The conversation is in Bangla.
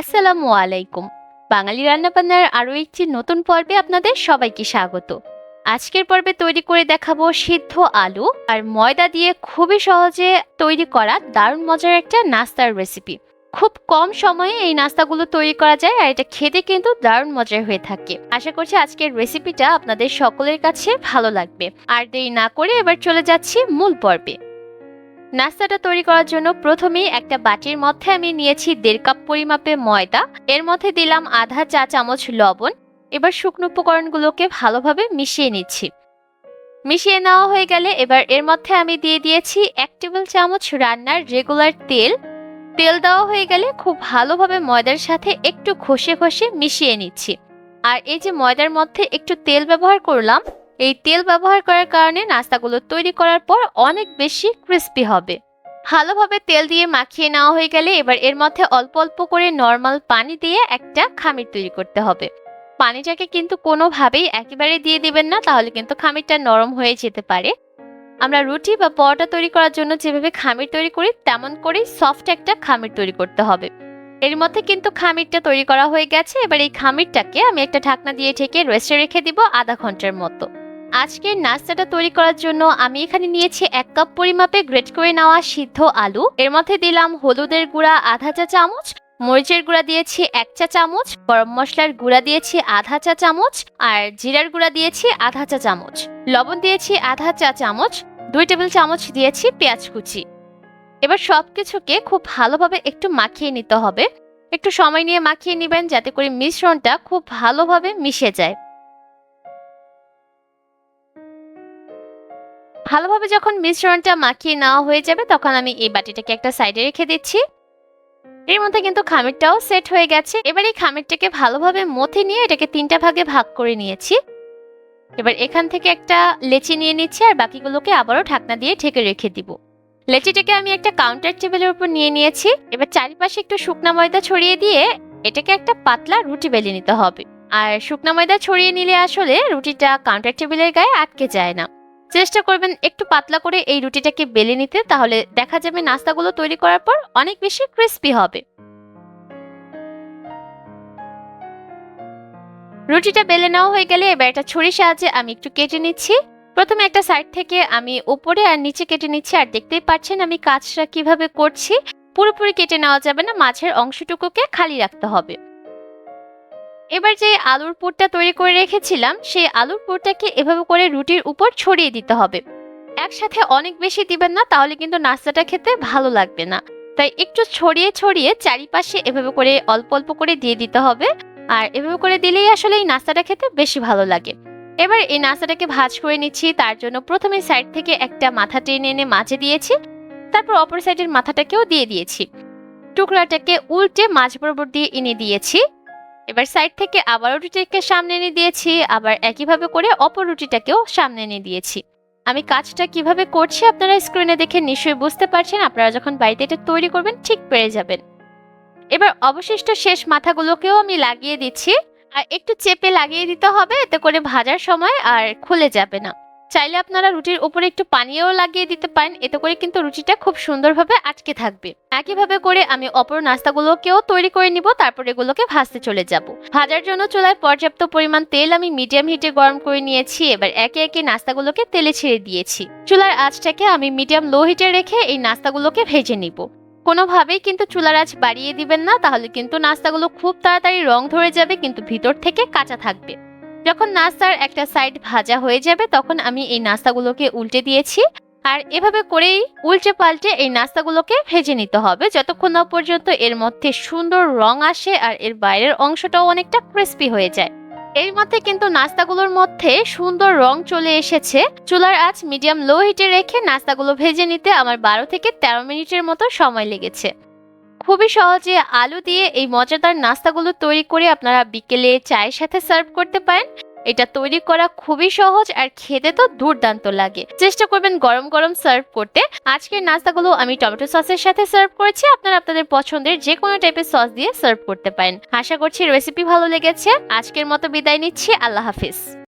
আসসালামু আলাইকুম। বাঙালি রান্নাবান্নার আরও একটি নতুন পর্বে আপনাদের সবাইকে স্বাগত। আজকের পর্বে তৈরি করে দেখাবো সিদ্ধ আলু আর ময়দা দিয়ে খুবই সহজে তৈরি করা দারুণ মজার একটা নাস্তার রেসিপি খুব কম সময়ে এই নাস্তাগুলো তৈরি করা যায় আর এটা খেতে কিন্তু দারুণ মজার হয়ে থাকে। আশা করছি আজকের রেসিপিটা আপনাদের সকলের কাছে ভালো লাগবে। আর দেরি না করে এবার চলে যাচ্ছি মূল পর্বে। নাস্তাটা তৈরি করার জন্য প্রথমেই একটা বাটির মধ্যে আমি নিয়েছি দেড় কাপ পরিমাপে ময়দা। এর মধ্যে দিলাম আধা চা চামচ লবণ। এবার শুকনো উপকরণগুলোকে ভালোভাবে মিশিয়ে নিচ্ছি। মিশিয়ে নেওয়া হয়ে গেলে এবার এর মধ্যে আমি দিয়ে দিয়েছি এক টেবিল চামচ রান্নার রেগুলার তেল। তেল দেওয়া হয়ে গেলে খুব ভালোভাবে ময়দার সাথে একটু ঘষে ঘষে মিশিয়ে নিচ্ছি। আর এই যে ময়দার মধ্যে একটু তেল ব্যবহার করলাম এই তেল ব্যবহার করার কারণে নাস্তাগুলো তৈরি করার পর অনেক বেশি ক্রিস্পি হবে। ভালোভাবে তেল দিয়ে মাখিয়ে নেওয়া হয়ে গেলে এবার এর মধ্যে অল্প অল্প করে নর্মাল পানি দিয়ে একটা খামির তৈরি করতে হবে। পানিটাকে কিন্তু কোনোভাবেই একেবারে দিয়ে দিবেন না, তাহলে কিন্তু খামিরটা নরম হয়ে যেতে পারে। আমরা রুটি বা পরোটা তৈরি করার জন্য যেভাবে খামির তৈরি করি, তেমন করেই সফট একটা খামির তৈরি করতে হবে। এর মধ্যে কিন্তু খামিরটা তৈরি করা হয়ে গেছে, এবার এই খামিরটাকে আমি একটা ঢাকনা দিয়ে ঢেকে রেস্টে রেখে দিব আধা ঘণ্টার মতো। আজকের নাস্তাটা তৈরি করার জন্য আমি এখানে নিয়েছি এক কাপ পরিমাপে গ্রেট করে নেওয়া সিদ্ধ আলু। এর মধ্যে দিলাম হলুদের গুঁড়া আধা চা চামচ, মরিচের গুঁড়া দিয়েছি এক চা চামচ, গরম মশলার গুঁড়া দিয়েছি আধা চা চামচ, আর জিরার গুঁড়া দিয়েছি আধা চা চামচ। লবণ দিয়েছি আধা চা চামচ, দুই টেবিল চামচ দিয়েছি পেঁয়াজ কুচি। এবার সব কিছুকে খুব ভালোভাবে একটু মাখিয়ে নিতে হবে। একটু সময় নিয়ে মাখিয়ে নেবেন যাতে করে মিশ্রণটা খুব ভালোভাবে মিশে যায়। ভালোভাবে যখন মিশ্রণটা মাখিয়ে নেওয়া হয়ে যাবে, তখন আমি এই বাটিটাকে একটা সাইডে রেখে দিচ্ছি। এর মধ্যে কিন্তু খামিরটাও সেট হয়ে গেছে। এবার এই খামিরটাকে ভালোভাবে মথে নিয়ে এটাকে তিনটা ভাগে ভাগ করে নিয়েছি। এবার এখান থেকে একটা লেচি নিয়ে নিচ্ছি আর বাকিগুলোকে আবারও ঢাকনা দিয়ে ঢেকে রেখে দিব। লেচিটাকে আমি একটা কাউন্টার টেবিলের উপর নিয়ে নিয়েছি। এবার চারিপাশে একটু শুকনা ময়দা ছড়িয়ে দিয়ে এটাকে একটা পাতলা রুটি বেলে নিতে হবে। আর শুকনা ময়দা ছড়িয়ে নিলে আসলে রুটিটা কাউন্টার টেবিলের গায়ে আটকে যায় না। চেষ্টা করবেন একটু পাতলা করে এই রুটিটাকে বেলে নিতে, তাহলে দেখা যাবে নাস্তাগুলো তৈরি করার পর অনেক বেশি ক্রিস্পি হবে। রুটিটা বেলে নেওয়া হয়ে গেলে এবার একটা ছুরির সাহায্যে আমি একটু কেটে নিচ্ছি। প্রথমে একটা সাইড থেকে আমি উপরে আর নিচে কেটে নিচ্ছি, আর দেখতেই পাচ্ছেন আমি কাজটা কীভাবে করছি। পুরোপুরি কেটে নেওয়া যাবে না, মাছের অংশটুকুকে খালি রাখতে হবে। এবার যে আলুর পুরটা তৈরি করে রেখেছিলাম, সেই আলুর পুরটাকে এভাবে করে রুটির উপর ছড়িয়ে দিতে হবে। একসাথে অনেক বেশি দিবেন না, তাহলে কিন্তু নাস্তাটা খেতে ভালো লাগবে না। তাই একটু ছড়িয়ে ছড়িয়ে চারিপাশে এভাবে করে অল্প অল্প করে দিয়ে দিতে হবে। আর এভাবে করে দিলেই আসলে এই নাস্তাটা খেতে বেশি ভালো লাগে। এবার এই নাস্তাটাকে ভাজ করে নিচ্ছি। তার জন্য প্রথমে সাইড থেকে একটা মাথা টেনে এনে মাঝে দিয়েছি। তারপর অপর সাইডের মাথাটাকেও দিয়ে দিয়েছি। টুকরাটাকে উল্টে মাঝ বরাবর দিয়ে এনে দিয়েছি। এবার সাইড থেকে আবারও রুটিটাকে সামনে এনে দিয়েছি, আবার একইভাবে করে অপর রুটিটাকেও সামনে নিয়ে দিয়েছি। আমি কাজটা কীভাবে করছি আপনারা স্ক্রিনে দেখে নিশ্চয়ই বুঝতে পারছেন, আপনারা যখন বাড়িতে এটা তৈরি করবেন ঠিক পেরে যাবেন। এবার অবশিষ্ট শেষ মাথাগুলোকেও আমি লাগিয়ে দিচ্ছি, আর একটু চেপে লাগিয়ে দিতে হবে, এতে করে ভাজার সময় আর খুলে যাবে না। চাইলে আপনারা রুটির উপরে একটু পানিও লাগিয়ে দিতে পারেন। এতে করে কিন্তু রুটিটা খুব সুন্দরভাবে আটকে থাকবে। একইভাবে করে আমি অপর নাস্তাগুলোকেও তৈরি করে নিব, তারপর এগুলোকে ভাজতে চলে যাব। ভাজার জন্য চুলায় পর্যাপ্ত পরিমাণ তেল আমি মিডিয়াম হিটে গরম করে নিয়েছি, এবার একে একে নাস্তাগুলোকে তেলে ছেড়ে দিয়েছি। চুলার আঁচটাকে আমি মিডিয়াম লো হিটে রেখে এই নাস্তাগুলোকে ভেজে নিব। কোনোভাবেই কিন্তু চুলার আঁচ বাড়িয়ে দিবেন না, তাহলে কিন্তু নাস্তাগুলো খুব তাড়াতাড়ি রং ধরে যাবে, কিন্তু ভিতর থেকে কাঁচা থাকবে। যখন নাস্তার একটা সাইড ভাজা হয়ে যাবে, তখন আমি এই নাস্তাগুলোকে উল্টে দিয়েছি। আর এভাবে করেই উল্টে পাল্টে এই নাস্তাগুলোকে ভেজে নিতে হবে। যতক্ষণ না পর্যন্ত এর মধ্যে সুন্দর রং আসে আর এর বাইরের অংশটাও অনেকটা ক্রিস্পি হয়ে যায়। এর মধ্যে কিন্তু নাস্তাগুলোর মধ্যে সুন্দর রং চলে এসেছে। চুলার আঁচ মিডিয়াম লো হিটে রেখে নাস্তাগুলো ভেজে নিতে আমার বারো থেকে তেরো মিনিটের মতো সময় লেগেছে। খুবই সহজে আলু দিয়ে এই মজাদার নাস্তাগুলো তৈরি করে আপনারা বিকেলে চায়ের সাথে সার্ভ করতে পারেন। এটা তৈরি করা খুবই সহজ আর খেতে তো দুর্দান্ত লাগে। চেষ্টা করবেন গরম গরম সার্ভ করতে। আজকের নাস্তাগুলো আমি টমেটো সসের সাথে সার্ভ করেছি। আপনারা আপনাদের পছন্দের যে কোনো টাইপের সস দিয়ে সার্ভ করতে পারেন। আশা করছি রেসিপি ভালো লেগেছে। আজকের মতো বিদায় নিচ্ছি। আল্লাহ হাফিজ।